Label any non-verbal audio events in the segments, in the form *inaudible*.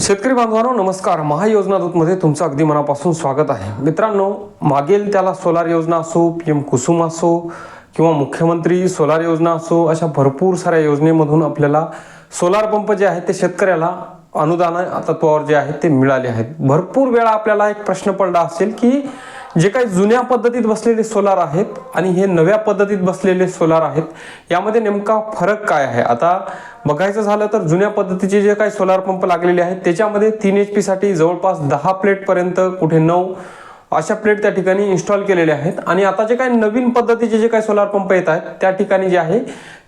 शेतकरी बांधवांनो नमस्कार. महायोजना दूतमध्ये तुमचं अगदी मनापासून स्वागत आहे. मित्रांनो मागेल त्याला सोलार योजना असो पी एम कुसुम असो किंवा मुख्यमंत्री सोलार योजना असो अशा भरपूर साऱ्या योजनेमधून आपल्याला सोलार पंप जे आहेत ते शेतकऱ्याला अनुदान तत्वावर जे आहेत ते मिळाले आहेत. भरपूर वेळा आपल्याला एक प्रश्न पडला असेल की जे काही जुन्या पद्धतीत बसलेले सोलार आहेत आणि हे नव्या पद्धतीत बसलेले सोलार आहेत यामध्ये नेमका फरक काय आहे? आता बघायचं झालं तर जुन्या पद्धतीचे जे काही सोलार पंप लागलेले आहेत त्याच्यामध्ये तीन एच पीसाठी जवळपास दहा प्लेटपर्यंत कुठे नऊ अशा प्लेट त्या ठिकाणी इन्स्टॉल केलेल्या आहेत. आणि आता जे काही नवीन पद्धतीचे जे काही सोलार पंप येत आहेत त्या ठिकाणी जे आहे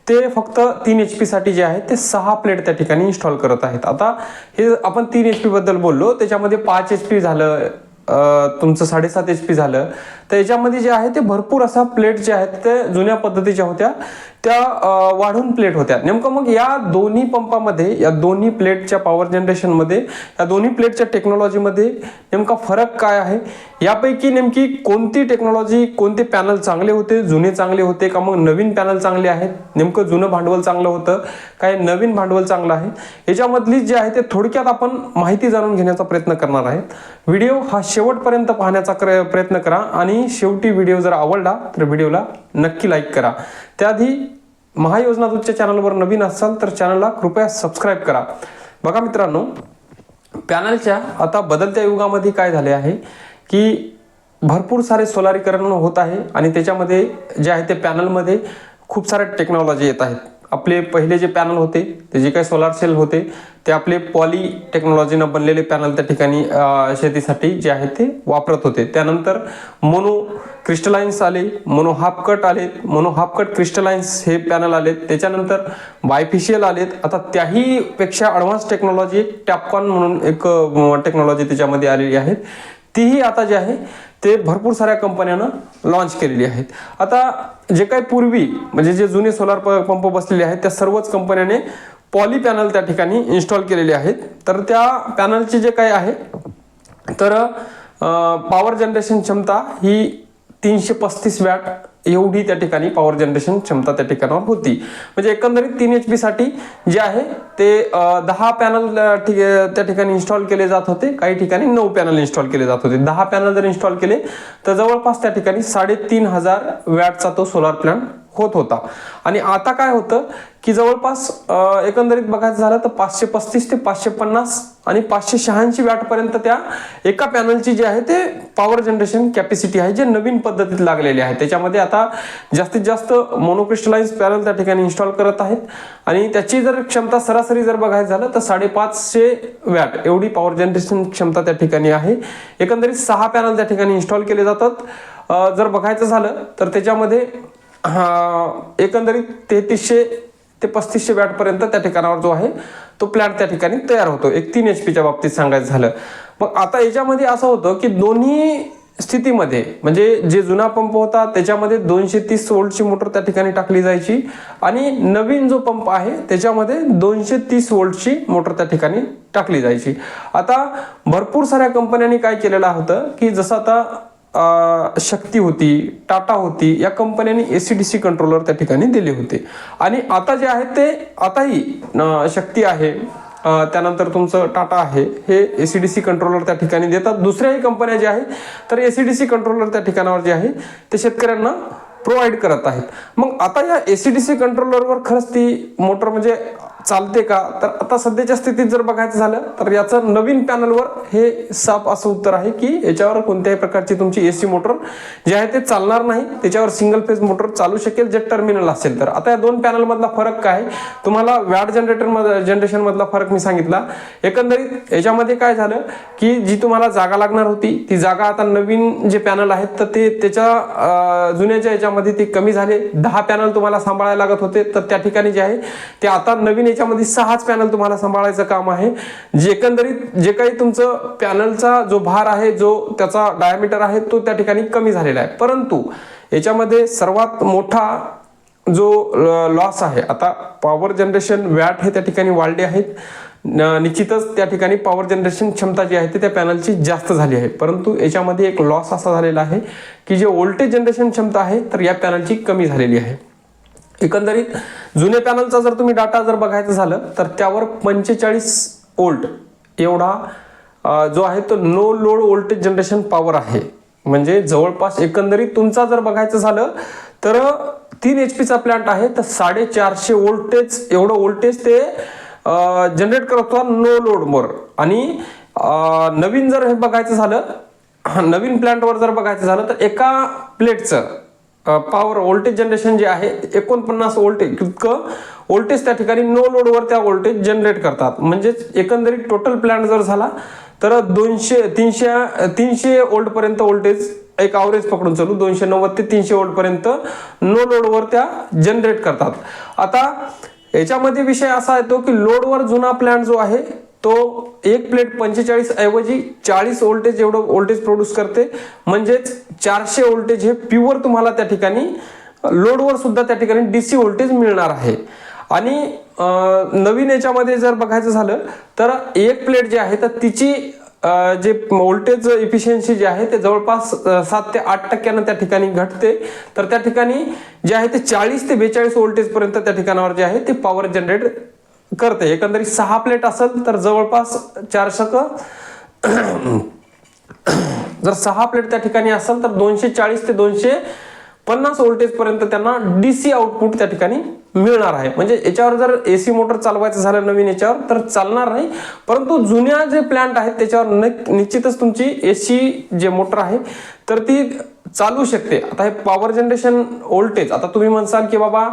ते फक्त तीन एच पीसाठी जे आहे ते सहा प्लेट त्या ठिकाणी इन्स्टॉल करत आहेत. आता हे आपण तीन एच पीबद्दल बोललो त्याच्यामध्ये पाच एच पी झालं तुमचं साडेसात एच पी झालं. तर याच्यामध्ये जे आहे ते भरपूर असा प्लेट जे आहेत ते जुन्या पद्धतीच्या होत्या. त्या वाढून प्लेट होत्या. नेमकं मग या दोन्ही पंपामध्ये या दोन्ही प्लेटच्या पॉवर जनरेशनमध्ये या दोन्ही प्लेटच्या टेक्नॉलॉजीमध्ये नेमका फरक काय आहे? यापैकी नेमकी कोणती टेक्नॉलॉजी कोणते पॅनल चांगले होते जुने चांगले होते का मग नवीन पॅनल चांगले आहेत? नेमकं जुनं भांडवल चांगलं होतं काय नवीन भांडवल चांगलं आहे? याच्यामधली जे आहे ते थोडक्यात आपण माहिती जाणून घेण्याचा प्रयत्न करणार आहेत. व्हिडिओ हा शेवटपर्यंत पाहण्याचा प्रयत्न करा आणि शेवटी व्हिडिओ जर आवडला तर व्हिडिओला नक्की लाईक करा. त्याआधी महायोजना दूतच्या चॅनलवर नवीन असाल तर चॅनलला कृपया सबस्क्राईब करा. बघा मित्रांनो पॅनलच्या आता बदलत्या युगामध्ये काय झाले आहे की भरपूर सारे सोलारीकरण होत आहे आणि त्याच्यामध्ये जे आहे ते पॅनलमध्ये खूप साऱ्या टेक्नॉलॉजी येत आहेत. आपले पहिले जे पॅनल होते ते जे काही सोलार सेल होते ते आपले पॉली टेक्नॉलॉजीनं बनलेले पॅनल त्या ठिकाणी शेतीसाठी जे आहे ते वापरत होते. त्यानंतर मोनो क्रिस्टलाइन्स आले मोनो हाफ कट आलेत मोनो हाफ कट क्रिस्टलाइन्स हे पॅनल आलेत. त्याच्यानंतर बायफिशियल आलेत. आता त्याही पेक्षा ॲडव्हान्स टेक्नॉलॉजी टॅपकॉन म्हणून एक टेक्नॉलॉजी त्याच्यामध्ये आलेली आहे तीही आता जे आहे ते भरपूर साऱ्या कंपन्यानं लॉन्च केलेली आहेत. आता जे काही पूर्वी म्हणजे जे जुने सोलार पंप बसलेले आहेत त्या सर्वच कंपन्याने पॉली पॅनल त्या ठिकाणी इन्स्टॉल केलेले आहेत. तर त्या पॅनलचे जे काही आहे तर पॉवर जनरेशन क्षमता ही तीनशे पस्तीस वॅट एवढी त्या ठिकाणी पॉवर जनरेशन क्षमता त्या ठिकाणावर होती. म्हणजे एकंदरीत तीन एच पी साठी जे आहे ते दहा पॅनल त्या ठिकाणी इन्स्टॉल केले जात होते. काही ठिकाणी नऊ पॅनल इन्स्टॉल केले जात होते. दहा पॅनल जर इन्स्टॉल केले तर जवळपास त्या ठिकाणी साडेतीन हजार वॅटचा तो सोलार प्लॅन्ट होत होता. आणि आता काय होतं की जवळपास एकंदरीत बघायचं झालं तर पाचशे पस्तीस ते पाचशे पन्नास आणि पाचशे शहाऐंशी वॅटपर्यंत त्या एका पॅनलची जी आहे ते पॉवर जनरेशन कॅपॅसिटी आहे जे नवीन पद्धतीत लागलेले आहे. त्याच्यामध्ये आता आता जास्तीत जास्त मोनोक्रिस्टलाइन्स पॅनल त्या ठिकाणी इन्स्टॉल करत आहेत. आणि त्याची जर क्षमता सरासरी जर बघायचं झालं तर साडेपाचशे वॅट एवढी पॉवर जनरेशन क्षमता त्या ठिकाणी आहे. एकंदरीत सहा पॅनल त्या ठिकाणी इन्स्टॉल केले जातात. जर बघायचं झालं तर त्याच्यामध्ये एकंदरीत तेहतीसशे ते पस्तीसशे वॅटपर्यंत त्या ठिकाणावर जो आहे तो प्लॅन्ट त्या ठिकाणी तयार होतो. एक तीन एच पीच्या बाबतीत सांगायचं झालं. मग आता याच्यामध्ये असं होतं की दोन्ही स्थितीमध्ये म्हणजे जे जुना पंप होता त्याच्यामध्ये दोनशे तीस वोल्टची मोटर त्या ठिकाणी टाकली जायची आणि नवीन जो पंप आहे त्याच्यामध्ये दोनशे तीस वोल्टची मोटर त्या ठिकाणी टाकली जायची. आता भरपूर साऱ्या कंपन्यांनी काय केलेलं होतं की जसं आता शक्ती होती टाटा होती या कंपन्यांनी एसी डी सी कंट्रोलर त्या ठिकाणी दिले होते. आणि आता जे आहे ते आताही शक्ती आहे. त्यानंतर तुमचं टाटा आहे. हे A C D C controller त्या ठिकाणी देतात. दुसऱ्याही कंपन्या ज्या आहेत तर A C D C controller त्या ठिकाणावर जे आहे ते शेतकऱ्यांना प्रोव्हाइड करत आहेत. मग आता या ए सी डी सी कंट्रोलरवर खरंच ती मोटर म्हणजे चालते का? तर आता सध्याच्या स्थितीत जर बघायचं झालं तर याचं नवीन पॅनलवर हे साफ असं उत्तर आहे की याच्यावर कोणत्याही प्रकारची तुमची एसी मोटर जे आहे ते चालणार नाही. त्याच्यावर सिंगल फेज मोटर चालू शकेल जे टर्मिनल असेल. तर आता या दोन पॅनलमधला फरक काय? तुम्हाला वॅट जनरेटर जनरेशनमधला फरक मी सांगितला. एकंदरीत याच्यामध्ये काय झालं की जी तुम्हाला जागा लागणार होती ती जागा आता नवीन जे पॅनल आहेत तर ते त्याच्या जुन्याच्या याच्यामध्ये ते कमी झाले. दहा पॅनल तुम्हाला सांभाळायला लागत होते. तर त्या ठिकाणी जे आहे ते आता नवीन याच्यामध्ये सहाच पॅनल तुम्हाला सांभाळायचं काम आहे. जे एकंदरीत जे काही तुमचं पॅनलचा जो भार आहे जो त्याचा डायमीटर आहे तो त्या ठिकाणी कमी झालेला आहे. परंतु याच्यामध्ये सर्वात मोठा जो लॉस आहे आता पॉवर जनरेशन वॅट हे त्या ठिकाणी वाढले आहेत. न- निश्चितच त्या ठिकाणी पॉवर जनरेशन क्षमता जी आहे ती त्या पॅनलची जास्त झाली आहे. परंतु याच्यामध्ये एक लॉस असा झालेला आहे की जे व्होल्टेज जनरेशन क्षमता आहे तर या पॅनलची कमी झालेली आहे. एकंदरीत जुने पॅनलचा जर तुम्ही डाटा जर बघायचं झालं तर त्यावर पंचेचाळीस ओल्ट एवढा जो आहे तो no load voltage generation power आहे. म्हणजे जवळपास एकंदरीत तुमचा जर बघायचं झालं तर तीन एच पीचा प्लांट आहे तर साडेचारशे वोल्टेज एवढं वोल्टेज ते जनरेट करतो नो लोडवर आणि नवीन जर हे बघायचं झालं नवीन प्लांटवर जर बघायचं झालं तर एका प्लेटचं पॉवर व्होल्टेज जनरेशन जे आहे एकोणपन्नास व्होल्टेज इतकं व्होल्टेज त्या ठिकाणी नो लोडवर त्या व्होल्टेज जनरेट करतात. म्हणजेच एकंदरीत टोटल प्लॅन जर झाला तर दोनशे तीनशे तीनशे ओल्डपर्यंत व्होल्टेज एक ॲव्हरेज पकडून चालू दोनशे नव्वद ते तीनशे ओल्डपर्यंत नो लोडवर त्या जनरेट करतात. आता याच्यामध्ये विषय असा येतो की लोडवर जुना प्लॅन जो आहे तो एक प्लेट पंचेचाळीस ऐवजी चाळीस वोल्टेज एवढं वोल्टेज प्रोड्यूस करते. म्हणजेच चारशे वोल्टेज हे प्युअर तुम्हाला त्या ठिकाणी लोडवर सुद्धा त्या ठिकाणी डीसी व्होल्टेज मिळणार आहे. आणि नवीन याच्यामध्ये जर बघायचं झालं तर एक प्लेट जी आहे तर तिची जे व्होल्टेज इफिशियन्सी जी आहे ते जवळपास सात ते आठ टक्क्यानं त्या ठिकाणी घटते. तर त्या ठिकाणी जे आहे ते चाळीस ते बेचाळीस वोल्टेजपर्यंत त्या ठिकाणावर जे आहे ते पॉवर जनरेट करते. एकंदरीत सहा प्लेट असेल तर जवळपास चार शक *clears throat* जर सहा प्लेट त्या ठिकाणी असेल तर दोनशे चाळीस ते दोनशे पन्नास व्होल्टेज पर्यंत त्यांना डीसी आउटपुट त्या ठिकाणी मिळणार आहे. म्हणजे याच्यावर जर एसी मोटर चालवायचं झालं नवीन याच्यावर तर चालणार नाही. परंतु जुन्या जे प्लांट आहेत त्याच्यावर निश्चितच तुमची एसी जे मोटर आहे तर ती चालू शकते. आता हे पॉवर जनरेशन व्होल्टेज आता तुम्ही म्हणसाल की बाबा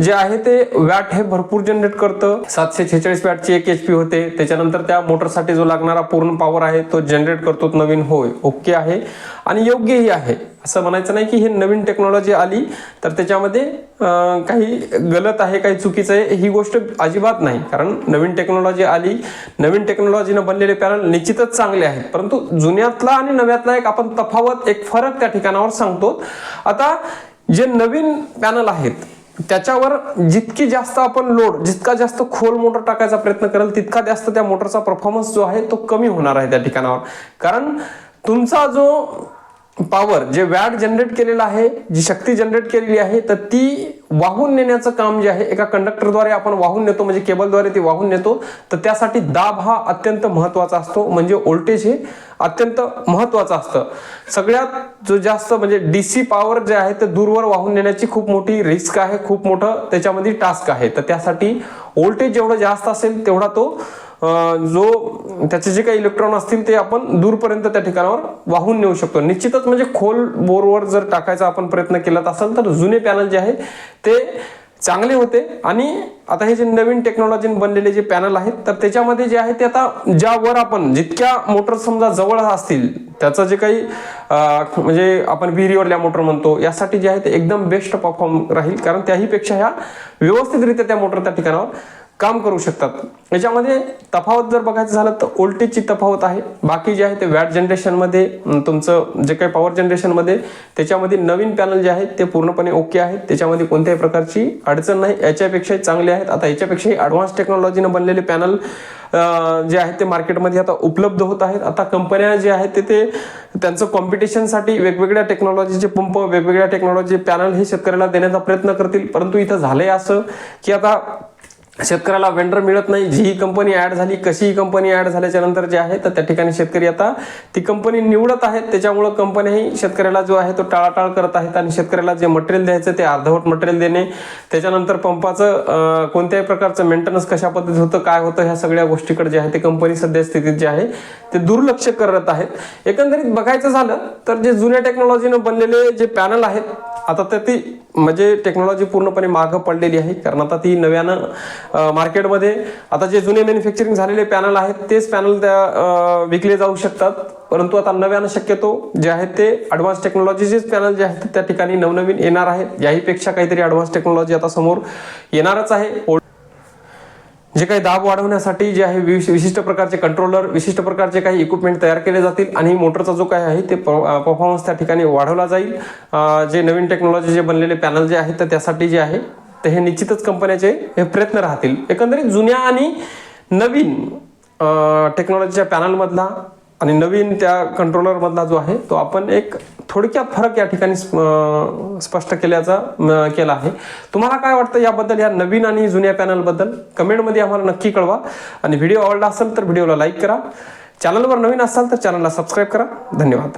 जे आहे ते वॅट हे भरपूर जनरेट करतं. सातशे छेचाळीस वॅटची एक एच पी होते. त्याच्यानंतर त्या मोटरसाठी जो लागणारा पूर्ण पॉवर आहे तो जनरेट करतो नवीन. होय ओके आहे. आणि योग्यही आहे. असं म्हणायचं नाही की हे नवीन टेक्नॉलॉजी आली तर त्याच्यामध्ये काही गलत आहे काही चुकीचं आहे ही गोष्ट अजिबात नाही. कारण नवीन टेक्नॉलॉजी आली नवीन टेक्नॉलॉजीनं बनलेले पॅनल निश्चितच चांगले आहेत. परंतु जुन्यातला आणि नव्यातला एक आपण तफावत एक फरक त्या ठिकाणी ठिकाणावर सांगतो. आता जे नवीन पॅनल आहेत त्याच्यावर जितकी जास्त आपण लोड जितका जास्त खोल मोटर टाकायचा प्रयत्न करेल तितका जास्त त्या मोटरचा परफॉर्मन्स जो आहे तो कमी होणार आहे त्या ठिकाणावर. कारण तुमचा जो पॉवर जे वॅट जनरेट केलेलं आहे जी शक्ती जनरेट केलेली आहे तर ती वाहून नेण्याचं काम जे आहे एका कंडक्टरद्वारे आपण वाहून नेतो म्हणजे केबलद्वारे ती वाहून नेतो तर त्यासाठी दाब हा अत्यंत महत्त्वाचा असतो. म्हणजे व्होल्टेज हे अत्यंत महत्वाचं असतं. सगळ्यात जो जास्त म्हणजे डी सी पॉवर जे आहे ते दूरवर वाहून नेण्याची खूप मोठी रिस्क आहे खूप मोठं त्याच्यामध्ये टास्क आहे. तर त्यासाठी व्होल्टेज जेवढं जास्त असेल तेवढा तो जो त्याचे जे काही इलेक्ट्रॉन असतील ते आपण दूरपर्यंत त्या ठिकाणावर वाहून नेऊ शकतो. निश्चितच म्हणजे खोल बोरवर जर टाकायचा आपण प्रयत्न केला असेल तर जुने पॅनल जे आहे ते चांगले होते. आणि आता हे जे नवीन टेक्नॉलॉजीने बनलेले जे पॅनल आहेत तर त्याच्यामध्ये जे आहे ते आता ज्यावर आपण जितक्या मोटर समजा जवळ असतील त्याचं जे काही म्हणजे आपण विहिरीवरल्या मोटर म्हणतो यासाठी जे आहे ते एकदम बेस्ट परफॉर्म राहील. कारण त्याहीपेक्षा ह्या व्यवस्थितरित्या त्या मोटर त्या ठिकाणावर काम करू शकतात. याच्यामध्ये तफावत जर बघायचं झालं तर ओल्टेजची तफावत आहे. बाकी जे आहे ते वॅट जनरेशनमध्ये तुमचं जे काही पॉवर जनरेशनमध्ये त्याच्यामध्ये नवीन पॅनल जे आहेत ते पूर्णपणे ओके आहेत. त्याच्यामध्ये कोणत्याही प्रकारची अडचण नाही. याच्यापेक्षाही चांगले आहेत. आता याच्यापेक्षाही ॲडव्हान्स टेक्नॉलॉजीनं बनलेले पॅनल जे आहेत ते मार्केटमध्ये आता उपलब्ध होत आहेत. आता कंपन्या जे आहेत ते ते त्यांचं कॉम्पिटिशनसाठी वेगवेगळ्या टेक्नॉलॉजीचे पंप वेगवेगळ्या टेक्नॉलॉजी पॅनल हे शेतकऱ्याला देण्याचा प्रयत्न करतील. परंतु इथं झालंय असं की आता शेतकऱ्याला वेंडर मिळत नाही जी ही कंपनी ॲड झाली कशी ही कंपनी ॲड झाल्याच्यानंतर जे आहे तर त्या ठिकाणी शेतकरी आता ती कंपनी निवडत आहेत. त्याच्यामुळं कंपन्याही शेतकऱ्याला जो आहे तो टाळाटाळ करत आहेत आणि शेतकऱ्याला जे मटेरियल द्यायचं ते अर्धवट मटेरियल देणे त्याच्यानंतर पंपाचं कोणत्याही प्रकारचं मेंटेनन्स कशा पद्धतीत होतं काय होतं ह्या सगळ्या गोष्टीकडे जे आहे ते कंपनी सध्या स्थितीत जे आहे ते दुर्लक्ष करत आहेत. एकंदरीत बघायचं झालं तर जे जुन्या टेक्नॉलॉजीनं बनलेले जे पॅनल आहेत आता तर ती म्हणजे टेक्नॉलॉजी पूर्णपणे मागं पडलेली आहे कारण आता ती नव्यानं मार्केटमध्ये. आता जे जुने मॅन्युफॅक्चरिंग झालेले पॅनल आहेत तेच पॅनल त्या विकले जाऊ शकतात. परंतु आता नव्यानं शक्यतो जे आहेत ते ॲडव्हान्स टेक्नॉलॉजीचेच पॅनल जे आहेत त्या ठिकाणी नवनवीन येणार आहेत. याहीपेक्षा काहीतरी ॲडव्हान्स टेक्नॉलॉजी आता समोर येणारच आहे. जे काही दाब वाढवण्यासाठी जे आहे विशिष्ट प्रकारचे कंट्रोलर विशिष्ट प्रकारचे काही इक्विपमेंट तयार केले जातील आणि मोटरचा जो काही आहे ते परफॉर्मन्स त्या ठिकाणी वाढवला जाईल. जे नवीन टेक्नॉलॉजी जे बनलेले पॅनल जे आहेत तर त्यासाठी जे आहे तर हे निश्चितच कंपन्याचे हे प्रयत्न राहतील. एकंदरीत जुन्या आणि नवीन टेक्नॉलॉजीच्या पॅनलमधला आणि नवीन त्या कंट्रोलरमधला जो आहे तो आपण एक थोडक्यात फरक या ठिकाणी स्प- स्पष्ट केल्याचा केला आहे. तुम्हाला काय वाटतं याबद्दल या नवीन आणि जुन्या पॅनलबद्दल कमेंटमध्ये आम्हाला नक्की कळवा. आणि व्हिडिओ आवडला असेल तर व्हिडिओला लाईक करा. चॅनलवर नवीन असाल तर चॅनलला सबस्क्राईब करा. धन्यवाद.